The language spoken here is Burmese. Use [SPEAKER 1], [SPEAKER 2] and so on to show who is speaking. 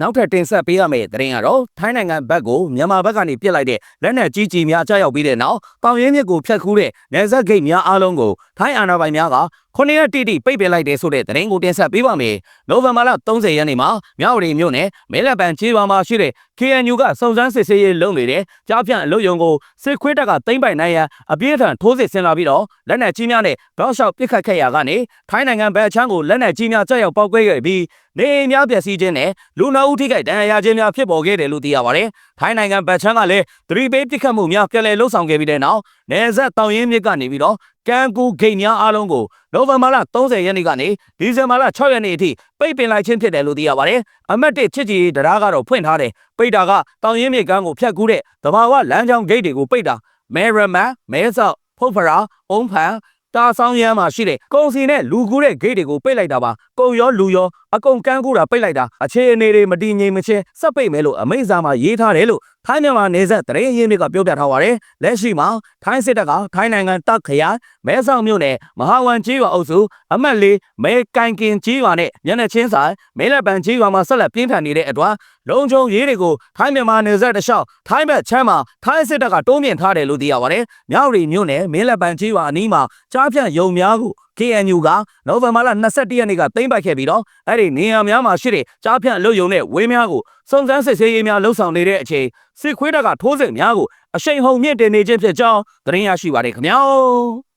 [SPEAKER 1] နောက်ထပ်တင်ဆက်ပေးရမယ့်သတင်းကတော့ထိုင်းနိုင်ငံဘက်ကိုမြန်မာဘက်ကနေပြစ်လိုက်တဲ့လက်နက်ကြီးကြီးများကြားရောက်ပြီးတဲ့နောက်တောင်ရင်းမြစ်ကိုဖျက်ခူးတဲ့နယ်စပ်ဂိတ်များအားလုံးကိုထိုင်းအာဏာပိုင်များက ခုနှစ်ရက်တိတိပိတ်ပင်လိုက်တယ်ဆိုတဲ့သတင်းကိုတင်ဆက်ပေးပါမယ်။နိုဝင်ဘာလ30ရက်နေ့မှာမြဝတီမြို့နယ်မဲလက်ပံချေးပါမှာရှိတဲ့ KNU ကစုံစမ်းစစ်ဆေးရေးလုပ်နေတဲ့ကြားဖြန့်အလုပ်ယုံကိုစစ်ခွေးတပ်ကသိမ်းပိုင်နိုင်ရန်အပြည့်အထန်ထိုးစစ်ဆင်လာပြီးတော့လက်နက်ကြီးများနဲ့တောက်လျှောက်ပစ်ခတ်ခဲ့ရာကနေထိုင်းနိုင်ငံဘက်အချမ်းကိုလက်နက်ကြီးများကြောက်ရောက်ပောက်ကွဲခဲ့ပြီးနေအိမ်များပျက်စီးခြင်းနဲ့လူနာဦးထိခိုက်ဒဏ်ရာရခြင်းများဖြစ်ပေါ်ခဲ့တယ်လို့သိရပါတယ်။ထိုင်းနိုင်ငံဘက်ချမ်းကလည်းသတိပေးပစ်ခတ်မှုများပြန်လည်လှုပ်ဆောင်ခဲ့ပြီးတဲ့နောက်နယ်စပ်တောင်ရင်းမြစ်ကနေပြီးတော့ ကံကူဂိတ်များအားလုံးကိုနိုဝင်ဘာလ30ရက်နေ့ကနေဒီဇင်ဘာလ6ရက်နေ့အထိပိတ်ပင်လိုက်ခြင်းဖြစ်တယ်လို့သိရပါတယ်။အမတ်တစ်ချစ်ကြည်တရားကတော့ဖွင့်ထားတယ်။ပိတ်တာကတောင်ရင်းမြစ်ကမ်းကိုဖြတ်ကူးတဲ့သဘာဝလမ်းကြောင်းဂိတ်တွေကိုပိတ်တာမဲရမန်မဲဆောက်ဖုတ်ဖရာအုံးဖန်တာဆောင်ရမ်းမှာရှိတဲ့ကုံစီနဲ့လူကူးတဲ့ဂိတ်တွေကိုပိတ်လိုက်တာပါကုံရောလူရောအကုန်ကန်းကူးတာပိတ်လိုက်တာအခြေအနေတွေမတည်ငြိမ်မချင်းစက်ပိတ်မယ်လို့အမိန့်စာမှာရေးထားတယ်လို့ ထိုင်းမြန်မာနေဆက်တရင်ရင်းမြစ်ကပြောပြထားပါတယ်လက်ရှိမှာထိုင်းစစ်တပ်ကထိုင်းနိုင်ငံတပ်ခရိုင်မဲဆောက်မြို့နယ်မဟာဝန်ကြီးရွာအုပ်စုအမှတ်လေးမဲကန်ကင်ကြီးရွာနဲ့ညနေချင်းဆိုင်မဲလက်ပံကြီးရွာမှာဆက်လက်ပြင်းထန်နေတဲ့အတွက်လုံခြုံရေးတွေကိုထိုင်းမြန်မာနယ်စပ်တစ်လျှောက်ထိုင်းဘက်ချမ်းမှာထိုင်းစစ်တပ်ကတိုးမြင့်ထားတယ်လို့သိရပါတယ်။မြောက်ရီမြို့နယ်မဲလက်ပံကြီးရွာအနီးမှာကြားဖြန့်ယုံများကို KNU ကနိုဝင်ဘာလ22ရက်နေ့ကသိမ်းပိုက်ခဲ့ပြီးတော့အဲ့ဒီနေရာများမှာရှိတဲ့ကြားဖြန့်လူယုံနဲ့ဝင်းများကိုစုံစမ်းစစ်ဆေးရေးများလှုပ်ဆောင်နေတဲ့အချိန်စစ်ခွေးတပ်ကထိုးစစ်များကိုအရှိန်ဟုန်မြင့်တင်နေခြင်းဖြစ်ကြောင်းသတင်းရရှိပါတယ်ခင်ဗျာ